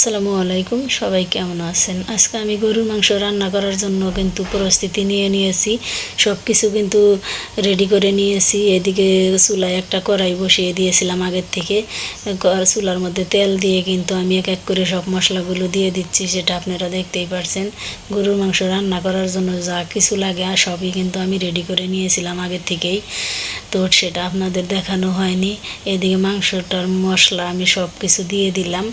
আসসালামু আলাইকুম, সবাই কেমন আছেন? আজকে আমি গরুর মাংস রান্না করার জন্য কিন্তু প্রস্তুতি নিয়ে নিয়েছি। সব কিছু কিন্তু রেডি করে নিয়েছি। এদিকে চুলায় একটা কড়াই বসিয়ে দিয়েছিলাম আগের থেকে। চুলার মধ্যে তেল দিয়ে কিন্তু আমি এক এক করে সব মশলাগুলো দিয়ে দিচ্ছি, সেটা আপনারা দেখতেই পারছেন। গরুর মাংস রান্না করার জন্য যা কিছু লাগে আর সবই কিন্তু আমি রেডি করে নিয়েছিলাম আগের থেকেই। তো সেটা আপনাদের দেখানো হয়নি। এদিকে মাংসটার মশলা আমি সব কিছু দিয়ে দিলাম।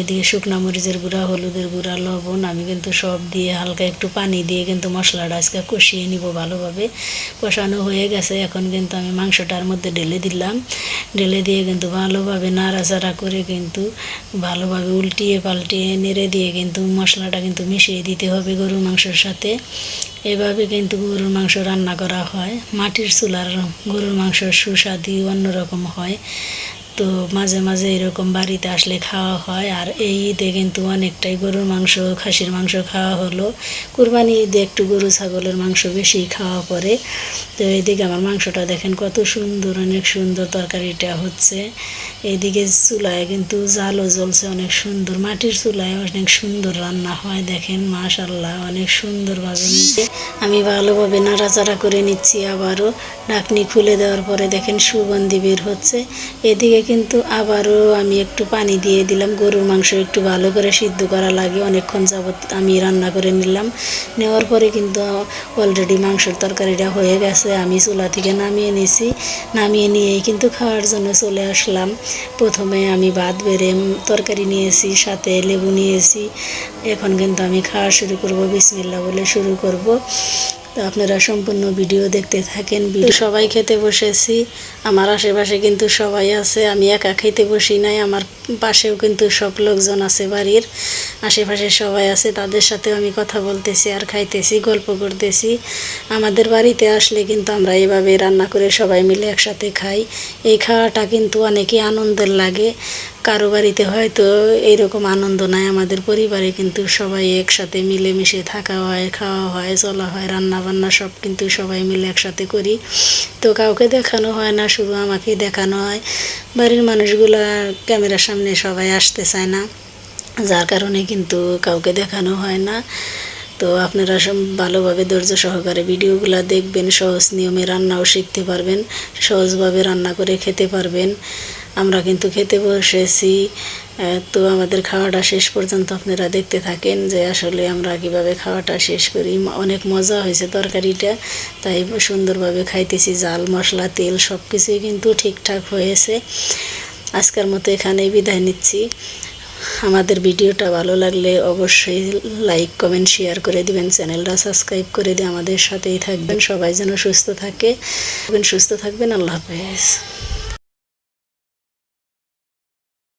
এদিকে শুকনো মরিচের গুঁড়া, হলুদের গুঁড়া, লবণ, আমি কিন্তু সব দিয়ে হালকা একটু পানি দিয়ে কিন্তু মশলাটা আজকে কষিয়ে নিব ভালোভাবে। কষানো হয়ে গেছে, এখন কিন্তু আমি মাংসটার মধ্যে ঢেলে দিলাম। ঢেলে দিয়ে কিন্তু ভালোভাবে নাড়াচাড়া করে কিন্তু ভালোভাবে উল্টিয়ে পাল্টিয়ে নেড়ে দিয়ে কিন্তু মশলাটা কিন্তু মিশিয়ে দিতে হবে গরুর মাংসের সাথে। এভাবে কিন্তু গরুর মাংস রান্না করা হয়। মাটির চুলার গরুর মাংস সুস্বাদু অন্যরকম হয়। তো মাঝে মাঝে এরকম বাড়িতে আসলে খাওয়া হয়। আর এই ঈদে কিন্তু অনেকটাই গরুর মাংস, খাসির মাংস খাওয়া হলো। কুরবানি ঈদে একটু গরু, ছাগলের মাংস বেশি খাওয়া পড়ে। তো এইদিকে আমার মাংসটা দেখেন কত সুন্দর, অনেক সুন্দর তরকারিটা হচ্ছে। এইদিকে চুলায় কিন্তু জালও জ্বলছে, অনেক সুন্দর। মাটির চুলায় অনেক সুন্দর রান্না হয়, দেখেন মাশাল্লাহ অনেক সুন্দরভাবে নিচ্ছে আমি ভালোভাবে নাড়াচাড়া করে নিচ্ছি আবারও। ঢাকনি খুলে দেওয়ার পরে দেখেন সুগন্ধি বের হচ্ছে। এদিকে কিন্তু আবারও আমি একটু পানি দিয়ে দিলাম। গরুর মাংস একটু ভালো করে সিদ্ধ করা লাগে। অনেকক্ষণ যাবত আমি রান্না করে নিলাম। নেওয়ার পরে কিন্তু অলরেডি মাংসের তরকারিটা হয়ে গেছে। আমি চুলা থেকে নামিয়ে নিয়েছি নামিয়ে নিয়েই কিন্তু খাওয়ার জন্য চলে আসলাম। প্রথমে আমি ভাত বেড়ে তরকারি নিয়েছি, সাথে লেবু নিয়েছি। এখন কিন্তু আমি খাওয়া শুরু করব বিসমিল্লা বলে শুরু করব। তো আপনারা সম্পূর্ণ ভিডিও দেখতে থাকেন। সবাই খেতে বসেছি, আমার আশেপাশে কিন্তু সবাই আছে, আমি একা খেতে বসি নাই, আমার পাশেও কিন্তু সব লোকজন আছে বাড়ির, আশেপাশে সবাই আছে, তাদের সাথেও আমি কথা বলতেছি আর খাইতেছি, গল্প করতেছি। আমাদের বাড়িতে আসলে কিন্তু আমরা এভাবে রান্না করে সবাই মিলে একসাথে খাই। এই খাওয়াটা কিন্তু অনেকই আনন্দের লাগে। কারও বাড়িতে হয়তো এইরকম আনন্দ নাই, আমাদের পরিবারে কিন্তু সবাই একসাথে মিলেমিশে থাকা হয়, খাওয়া হয়, চলা হয়, রান্না বান্না সব কিন্তু সবাই মিলে একসাথে করি। তো কাউকে দেখানো হয় না, শুধু আমাকেই দেখানো হয়। বাড়ির মানুষগুলা ক্যামেরার সামনে সবাই আসতে চায় না, যার কারণে কিন্তু কাউকে দেখানো হয় না। তো আপনারা সব ভালোভাবে ধৈর্য সহকারে ভিডিওগুলো দেখবেন, সহজ নিয়মে রান্নাও শিখতে পারবেন, সহজভাবে রান্না করে খেতে পারবেন। আমরা কিন্তু খেতে বসেছি। তো আমাদের খাওয়াটা শেষ পর্যন্ত আপনারা দেখতে থাকেন যে আসলে আমরা কীভাবে খাওয়াটা শেষ করি। অনেক মজা হয়েছে তরকারিটা, তাই সুন্দরভাবে খাইতেছি। জাল মশলা, তেল সব কিছুই কিন্তু ঠিকঠাক হয়েছে। আজকের মতো এখানেই বিদায় নিচ্ছি। আমাদের ভিডিওটা ভালো লাগলে অবশ্যই লাইক কমেন্ট শেয়ার করে দিবেন। চ্যানেলটা সাবস্ক্রাইব করে দিয়ে আমাদের সাথেই থাকবেন। সবাই যেন সুস্থ থাকে। সুস্থ থাকবেন। আল্লাহ হাফেজ।